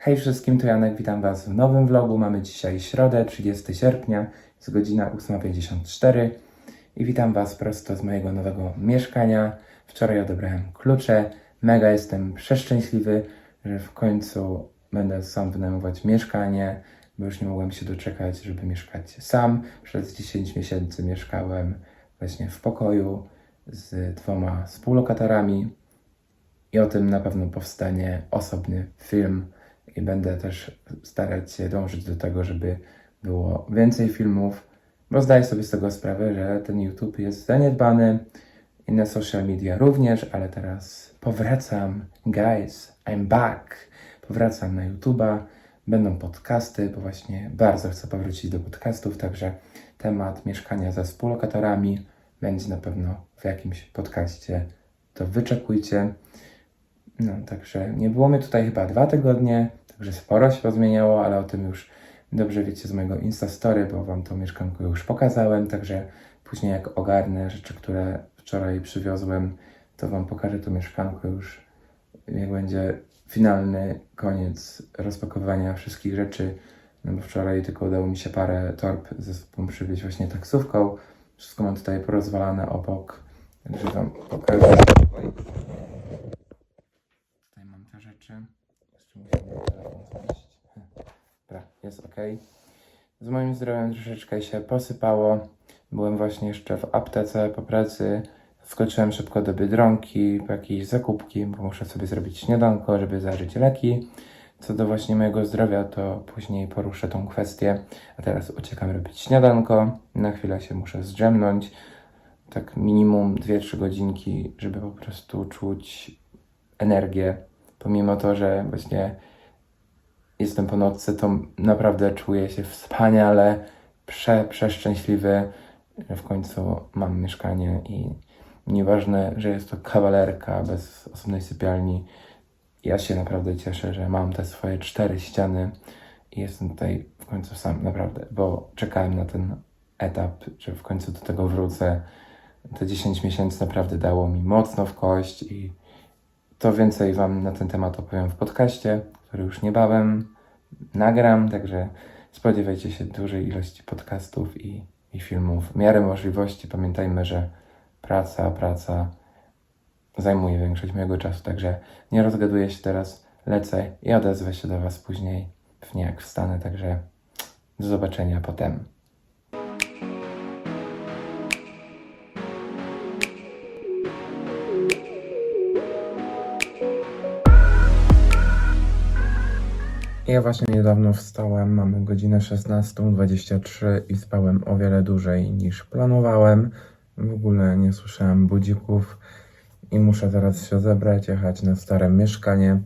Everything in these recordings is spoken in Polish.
Hej wszystkim, to Janek, witam Was w nowym vlogu. Mamy dzisiaj środę, 30 sierpnia, jest godzina 8.54 i witam Was prosto z mojego nowego mieszkania. Wczoraj odebrałem klucze, mega jestem przeszczęśliwy, że w końcu będę sam wynajmować mieszkanie, bo już nie mogłem się doczekać, żeby mieszkać sam. Przez 10 miesięcy mieszkałem właśnie w pokoju z dwoma współlokatorami i o tym na pewno powstanie osobny film i będę też starać się dążyć do tego, żeby było więcej filmów, bo zdaję sobie z tego sprawę, że ten YouTube jest zaniedbany, inne social media również, ale teraz powracam, guys, I'm back, powracam na YouTube'a, będą podcasty, bo właśnie bardzo chcę powrócić do podcastów, także temat mieszkania ze współlokatorami będzie na pewno w jakimś podcaście, to wyczekujcie. No, także nie było mnie tutaj chyba dwa tygodnie, także sporo się pozmieniało, ale o tym już dobrze wiecie z mojego Instastory, bo Wam to mieszkanko już pokazałem, także później jak ogarnę rzeczy, które wczoraj przywiozłem, to Wam pokażę to mieszkanko już, jak będzie finalny koniec rozpakowywania wszystkich rzeczy, no bo wczoraj tylko udało mi się parę torb ze sobą przywieźć właśnie taksówką, wszystko mam tutaj porozwalane obok, także Wam pokażę. Tutaj mam te rzeczy. Muszę telefon znaleźć. Dobra, jest ok. Z moim zdrowiem troszeczkę się posypało. Byłem właśnie jeszcze w aptece po pracy. Wskoczyłem szybko do Biedronki po jakieś zakupki, bo muszę sobie zrobić śniadanko, żeby zażyć leki. Co do właśnie mojego zdrowia, to później poruszę tą kwestię. A teraz uciekam robić śniadanko. Na chwilę się muszę zdrzemnąć. Tak minimum 2-3 godzinki, żeby po prostu czuć energię. Pomimo to, że właśnie jestem po nocce, to naprawdę czuję się wspaniale, prze, przeszczęśliwy, że w końcu mam mieszkanie i nieważne, że jest to kawalerka bez osobnej sypialni, ja się naprawdę cieszę, że mam te swoje cztery ściany i jestem tutaj w końcu sam, naprawdę, bo czekałem na ten etap, że w końcu do tego wrócę. Te 10 miesięcy naprawdę dało mi mocno w kość i to więcej Wam na ten temat opowiem w podcaście, który już niebawem nagram, także spodziewajcie się dużej ilości podcastów i, i filmów. W miarę możliwości pamiętajmy, że praca, praca zajmuje większość mojego czasu, także nie rozgaduję się teraz, lecę i odezwę się do Was później, pewnie jak wstanę, także do zobaczenia potem. Ja właśnie niedawno wstałem, mamy godzinę 16.23 i spałem o wiele dłużej niż planowałem. W ogóle nie słyszałem budzików i muszę teraz się zebrać, jechać na stare mieszkanie.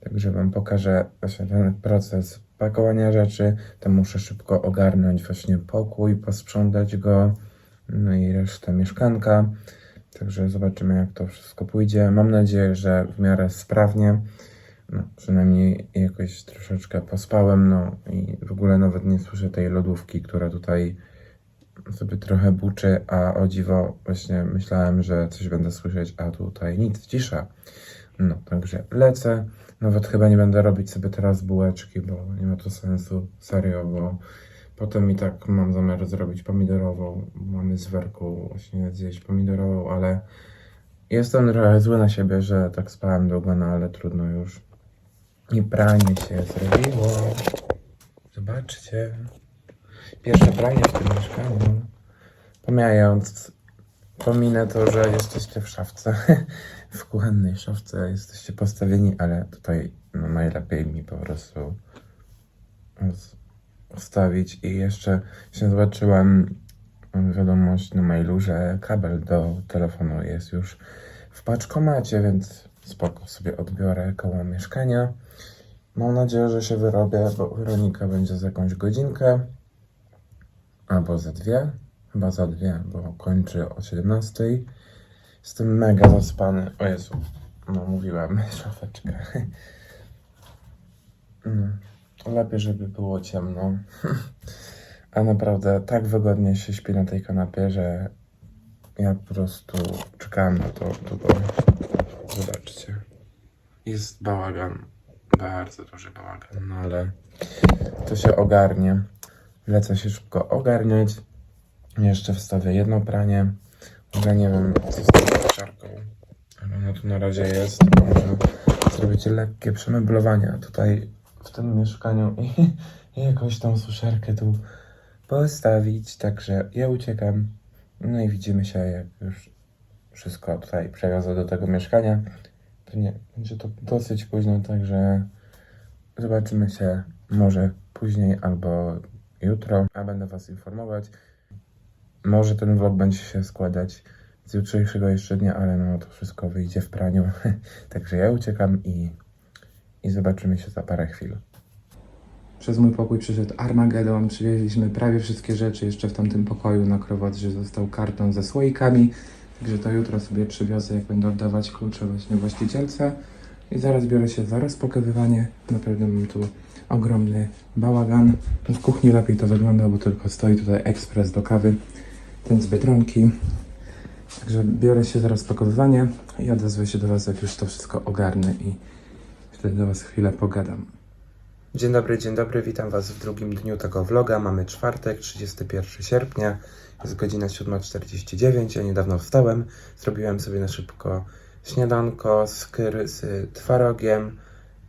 Także Wam pokażę właśnie ten proces pakowania rzeczy. To muszę szybko ogarnąć właśnie pokój, posprzątać go, no i resztę mieszkanka. Także zobaczymy, jak to wszystko pójdzie. Mam nadzieję, że w miarę sprawnie. No, przynajmniej jakoś troszeczkę pospałem, no i w ogóle nawet nie słyszę tej lodówki, która tutaj sobie trochę buczy, a o dziwo właśnie myślałem, że coś będę słyszeć, a tutaj nic, cisza. No, także lecę. Nawet chyba nie będę robić sobie teraz bułeczki, bo nie ma to sensu, serio, bo potem i tak mam zamiar zrobić pomidorową. Mamy z werku właśnie zjeść pomidorową, ale jestem trochę zły na siebie, że tak spałem długo, no ale trudno już. I pranie się zrobiło. Zobaczcie. Pierwsze pranie w tym mieszkaniu. Pomijając, pominę to, że jesteście w szafce. W kuchennej szafce jesteście postawieni, ale tutaj no, najlepiej mi po prostu wstawić. I jeszcze się zobaczyłem wiadomość na mailu, że kabel do telefonu jest już w paczkomacie, więc spoko sobie odbiorę koło mieszkania. Mam nadzieję, że się wyrobię, bo Weronika będzie za jakąś godzinkę. Albo za dwie. Chyba za dwie, bo kończy o 17. Jestem mega zaspany. O Jezu. No mówiłem, szafeczkę. Mm. Lepiej, żeby było ciemno. A naprawdę tak wygodnie się śpi na tej kanapie, że ja po prostu czekałem na to długo. Zobaczcie. Jest bałagan. bardzo duży bałagan, no ale to się ogarnie. Lecę się szybko ogarniać. Jeszcze wstawię jedno pranie. Ja nie wiem, co z tą suszarką, ale ona tu na razie jest. to Może zrobić lekkie przemeblowanie tutaj w tym mieszkaniu i, i jakąś tą suszarkę tu postawić. Także ja uciekam. No i widzimy się, jak już wszystko tutaj przewiozę do tego mieszkania. To nie, będzie to dosyć późno, także zobaczymy się może później albo jutro, a będę Was informować. Może ten vlog będzie się składać z jutrzejszego jeszcze dnia, ale no to wszystko wyjdzie w praniu. Także ja uciekam i, i zobaczymy się za parę chwil. Przez mój pokój przyszedł Armagedon. Przywieźliśmy prawie wszystkie rzeczy. Jeszcze w tamtym pokoju na krowodrze został karton ze słoikami. Także to jutro sobie przywiozę, jak będę oddawać klucze właśnie właścicielce. I zaraz biorę się za rozpakowywanie. Naprawdę mam tu ogromny bałagan. W kuchni lepiej to wygląda, bo tylko stoi tutaj ekspres do kawy. Ten z Biedronki. Także biorę się za rozpakowywanie i odezwę się do Was, jak już to wszystko ogarnę i wtedy do Was chwilę pogadam. Dzień dobry, dzień dobry, witam Was w drugim dniu tego vloga. Mamy czwartek, 31 sierpnia, jest godzina 7.49. Ja niedawno wstałem, zrobiłem sobie na szybko śniadanko z kyr z twarogiem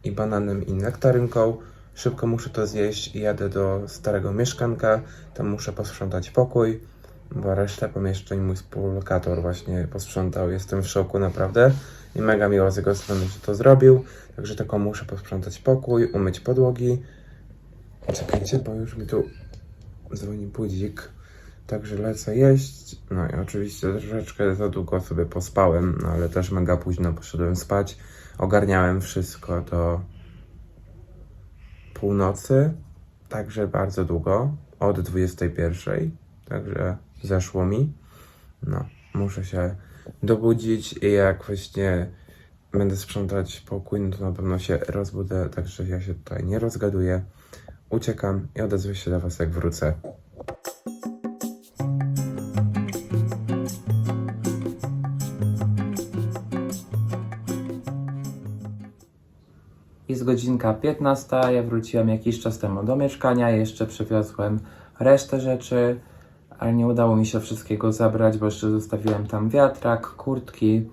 i bananem i nektarynką. Szybko muszę to zjeść i jadę do starego mieszkanka. Tam muszę posprzątać pokój, bo resztę pomieszczeń mój współlokator właśnie posprzątał. Jestem w szoku naprawdę i mega miło z jego strony, że to zrobił. Także tylko muszę posprzątać pokój, umyć podłogi. Czekajcie, bo już mi tu dzwoni budzik. Także lecę jeść. No i oczywiście troszeczkę za długo sobie pospałem, no ale też mega późno poszedłem spać. Ogarniałem wszystko do północy, także bardzo długo, od 21. Także zeszło mi. No, muszę się dobudzić i jak właśnie będę sprzątać pokój, no to na pewno się rozbudzę, także ja się tutaj nie rozgaduję. Uciekam i odezwę się do Was, jak wrócę. Jest godzinka 15, ja wróciłem jakiś czas temu do mieszkania, jeszcze przywiozłem resztę rzeczy, ale nie udało mi się wszystkiego zabrać, bo jeszcze zostawiłem tam wiatrak, kurtki,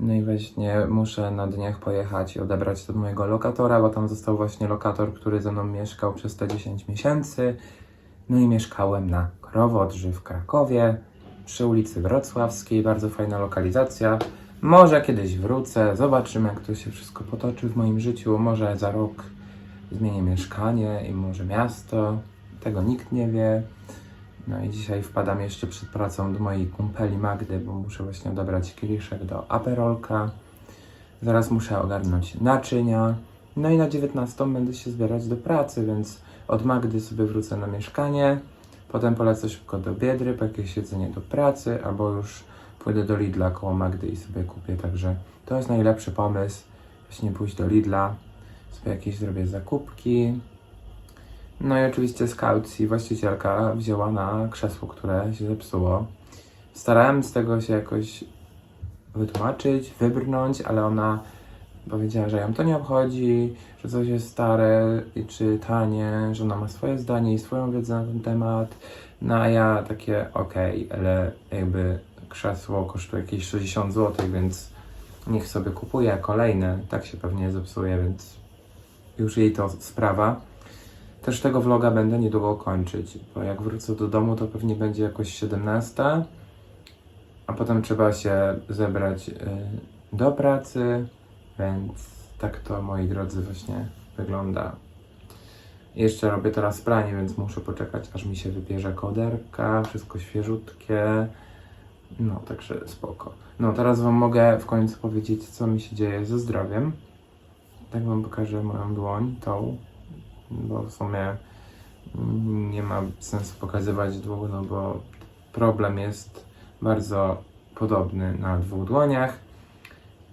no i właśnie muszę na dniach pojechać i odebrać to mojego lokatora, bo tam został właśnie lokator, który ze mną mieszkał przez te 10 miesięcy. No i mieszkałem na Krowodrzy w Krakowie, przy ulicy Wrocławskiej, bardzo fajna lokalizacja. Może kiedyś wrócę, zobaczymy jak to się wszystko potoczy w moim życiu. Może za rok zmienię mieszkanie i może miasto. Tego nikt nie wie. No i dzisiaj wpadam jeszcze przed pracą do mojej kumpeli Magdy, bo muszę właśnie odebrać kieliszek do aperolka. Zaraz muszę ogarnąć naczynia. No i na 19 będę się zbierać do pracy, więc od Magdy sobie wrócę na mieszkanie. Potem polecę szybko do Biedry, po jakieś jedzenie do pracy, albo już pójdę do Lidla koło Magdy i sobie kupię. Także to jest najlepszy pomysł. Właśnie pójść do Lidla, sobie jakieś zrobię zakupki. No i oczywiście z kaucji właścicielka wzięła na krzesło, które się zepsuło. Starałem z tego się jakoś wytłumaczyć, wybrnąć, ale ona powiedziała, że ją to nie obchodzi, że coś jest stare czy tanie, że ona ma swoje zdanie i swoją wiedzę na ten temat. No a ja takie, okej, ale jakby krzesło kosztuje jakieś 60 zł, więc niech sobie kupuje kolejne. Tak się pewnie zepsuje, więc już jej to sprawa. Też tego vloga będę niedługo kończyć, bo jak wrócę do domu, to pewnie będzie jakoś 17, a potem trzeba się zebrać y, do pracy, więc tak to, moi drodzy, właśnie wygląda. Jeszcze robię teraz pranie, więc muszę poczekać, aż mi się wybierze koderka, wszystko świeżutkie. No, także spoko. No, teraz Wam mogę w końcu powiedzieć, co mi się dzieje ze zdrowiem. Tak Wam pokażę moją dłoń, tą, bo w sumie mm, nie ma sensu pokazywać dwóch, no bo problem jest bardzo podobny na dwóch dłoniach.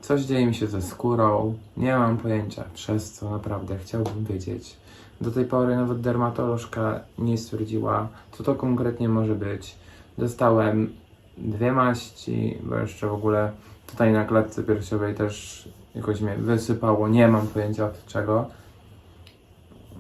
Coś dzieje mi się ze skórą, nie mam pojęcia przez co naprawdę chciałbym wiedzieć. Do tej pory nawet dermatolożka nie stwierdziła, co to konkretnie może być. Dostałem dwie maści, bo jeszcze w ogóle tutaj na klatce piersiowej też jakoś mnie wysypało, nie mam pojęcia od czego.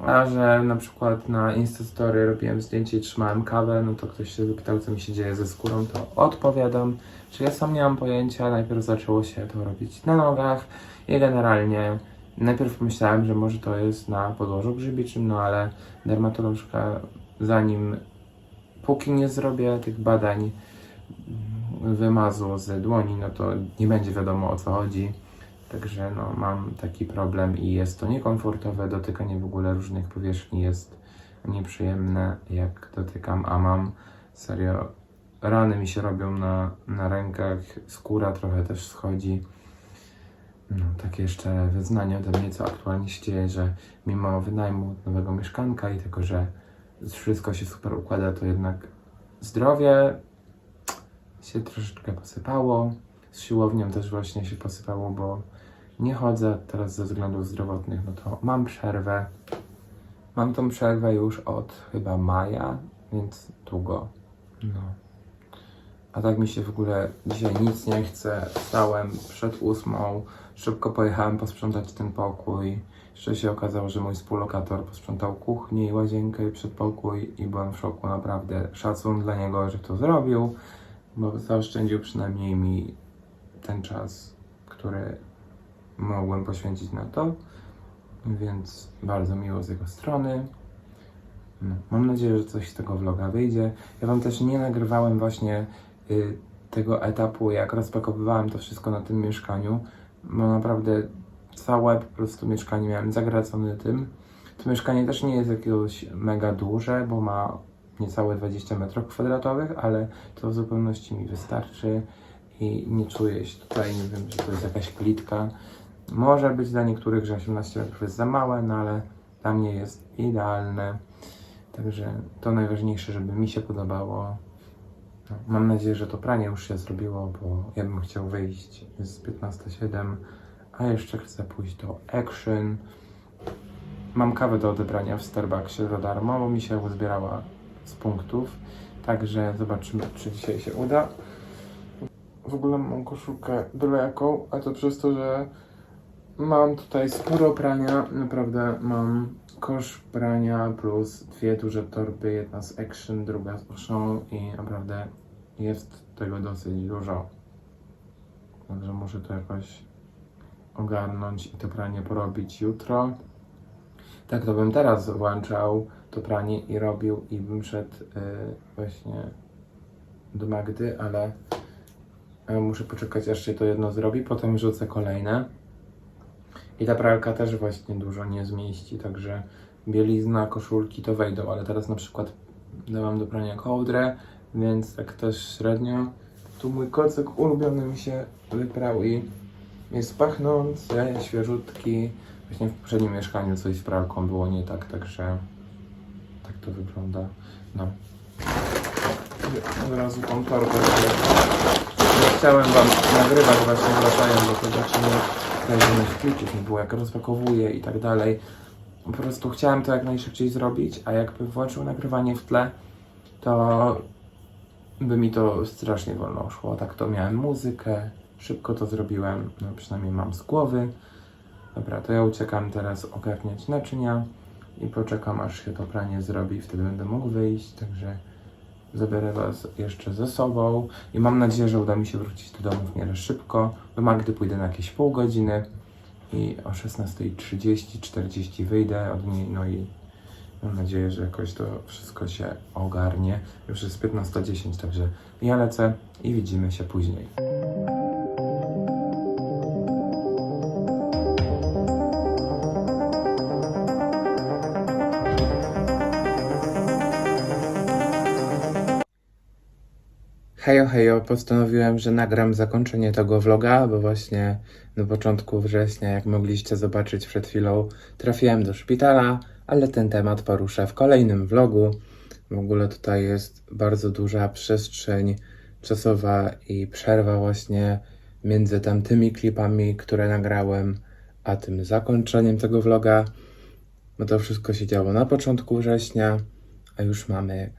A że na przykład na Instastory robiłem zdjęcie i trzymałem kawę, no to ktoś się zapytał, co mi się dzieje ze skórą, to odpowiadam, że ja sam nie mam pojęcia. Najpierw zaczęło się to robić na nogach i generalnie najpierw myślałem, że może to jest na podłożu grzybiczym, no ale dermatolożka zanim, póki nie zrobię tych badań wymazu z dłoni, no to nie będzie wiadomo o co chodzi. Także no, mam taki problem i jest to niekomfortowe. Dotykanie w ogóle różnych powierzchni jest nieprzyjemne, jak dotykam, a mam serio rany mi się robią na, na rękach, skóra trochę też schodzi. No, takie jeszcze wyznanie ode mnie, co aktualnie się dzieje, że mimo wynajmu nowego mieszkanka i tego, że wszystko się super układa, to jednak zdrowie się troszeczkę posypało. Z siłownią też właśnie się posypało, bo nie chodzę teraz ze względów zdrowotnych, no to mam przerwę. Mam tą przerwę już od chyba maja, więc długo. No. A tak mi się w ogóle dzisiaj nic nie chce. Wstałem przed ósmą, szybko pojechałem posprzątać ten pokój. Jeszcze się okazało, że mój współlokator posprzątał kuchnię i łazienkę i przedpokój i byłem w szoku, naprawdę. Szacun dla niego, że to zrobił, bo zaoszczędził przynajmniej mi ten czas, który mogłem poświęcić na to, więc bardzo miło z jego strony. No, mam nadzieję, że coś z tego vloga wyjdzie. Ja Wam też nie nagrywałem właśnie y, tego etapu, jak rozpakowywałem to wszystko na tym mieszkaniu, bo naprawdę całe po prostu mieszkanie miałem zagracone tym. To mieszkanie też nie jest jakiegoś mega duże, bo ma niecałe 20 metrów kwadratowych, ale to w zupełności mi wystarczy i nie czuję się tutaj, nie wiem, że to jest jakaś plitka. Może być dla niektórych, że 18 metrów jest za małe, no ale dla mnie jest idealne. Także to najważniejsze, żeby mi się podobało. No, mam nadzieję, że to pranie już się zrobiło, bo ja bym chciał wyjść z 15.07, a jeszcze chcę pójść do Action. Mam kawę do odebrania w Starbucksie za darmo, bo mi się uzbierała z punktów. Także zobaczymy, czy dzisiaj się uda. W ogóle mam koszulkę byle jaką, a to przez to, że mam tutaj sporo prania. Naprawdę mam kosz prania plus dwie duże torby, jedna z Action, druga z Auchan i naprawdę jest tego dosyć dużo. Także muszę to jakoś ogarnąć i to pranie porobić jutro. Tak to bym teraz włączał to pranie i robił i bym szedł y, właśnie do Magdy, ale muszę poczekać aż się to jedno zrobi, potem rzucę kolejne. I ta pralka też właśnie dużo nie zmieści, także bielizna, koszulki to wejdą, ale teraz na przykład dałam do prania kołdrę, więc tak też średnio. Tu mój kocyk ulubiony mi się wyprał i jest pachnący, świeżutki. Właśnie w poprzednim mieszkaniu coś z pralką było nie tak, także tak to wygląda. No. Od razu tą torbę. Nie chciałem wam nagrywać właśnie wracając do tego, czy nie kręconych klików nie było, jak rozpakowuję i tak dalej. Po prostu chciałem to jak najszybciej zrobić, a jakby włączył nagrywanie w tle, to by mi to strasznie wolno szło. Tak to miałem muzykę, szybko to zrobiłem, no przynajmniej mam z głowy. Dobra, to ja uciekam teraz ogarniać naczynia i poczekam aż się to pranie zrobi, wtedy będę mógł wyjść, także zabiorę Was jeszcze ze sobą i mam nadzieję, że uda mi się wrócić do domu w miarę szybko. Do Magdy pójdę na jakieś pół godziny i o 16.30, 40 wyjdę od niej, no i mam nadzieję, że jakoś to wszystko się ogarnie. Już jest 15.10, także ja lecę i widzimy się później. Hejo, hejo, postanowiłem, że nagram zakończenie tego vloga, bo właśnie na początku września, jak mogliście zobaczyć przed chwilą, trafiłem do szpitala, ale ten temat poruszę w kolejnym vlogu. W ogóle tutaj jest bardzo duża przestrzeń czasowa i przerwa właśnie między tamtymi klipami, które nagrałem, a tym zakończeniem tego vloga. Bo to wszystko się działo na początku września, a już mamy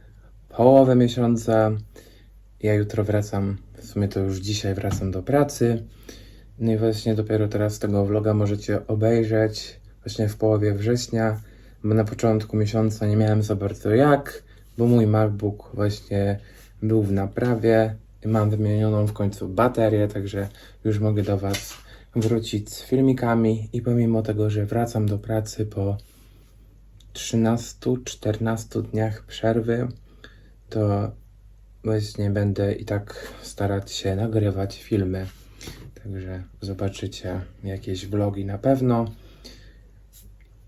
połowę miesiąca. Ja jutro wracam, w sumie to już dzisiaj wracam do pracy. No i właśnie dopiero teraz tego vloga możecie obejrzeć właśnie w połowie września. bo na początku miesiąca nie miałem za bardzo jak, bo mój MacBook właśnie był w naprawie. Mam wymienioną w końcu baterię, także już mogę do Was wrócić z filmikami. I pomimo tego, że wracam do pracy po 13-14 dniach przerwy, to właśnie będę i tak starać się nagrywać filmy. Także zobaczycie jakieś vlogi na pewno.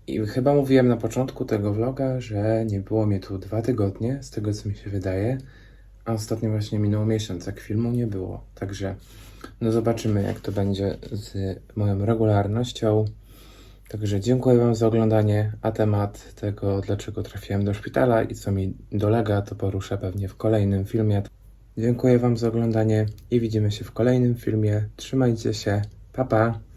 I chyba mówiłem na początku tego vloga, że nie było mnie tu dwa tygodnie, z tego co mi się wydaje. A ostatnio właśnie minął miesiąc, jak filmu nie było. Także no zobaczymy, jak to będzie z moją regularnością. Także dziękuję Wam za oglądanie, a temat tego, dlaczego trafiłem do szpitala i co mi dolega, to poruszę pewnie w kolejnym filmie. Dziękuję Wam za oglądanie i widzimy się w kolejnym filmie. Trzymajcie się, pa pa!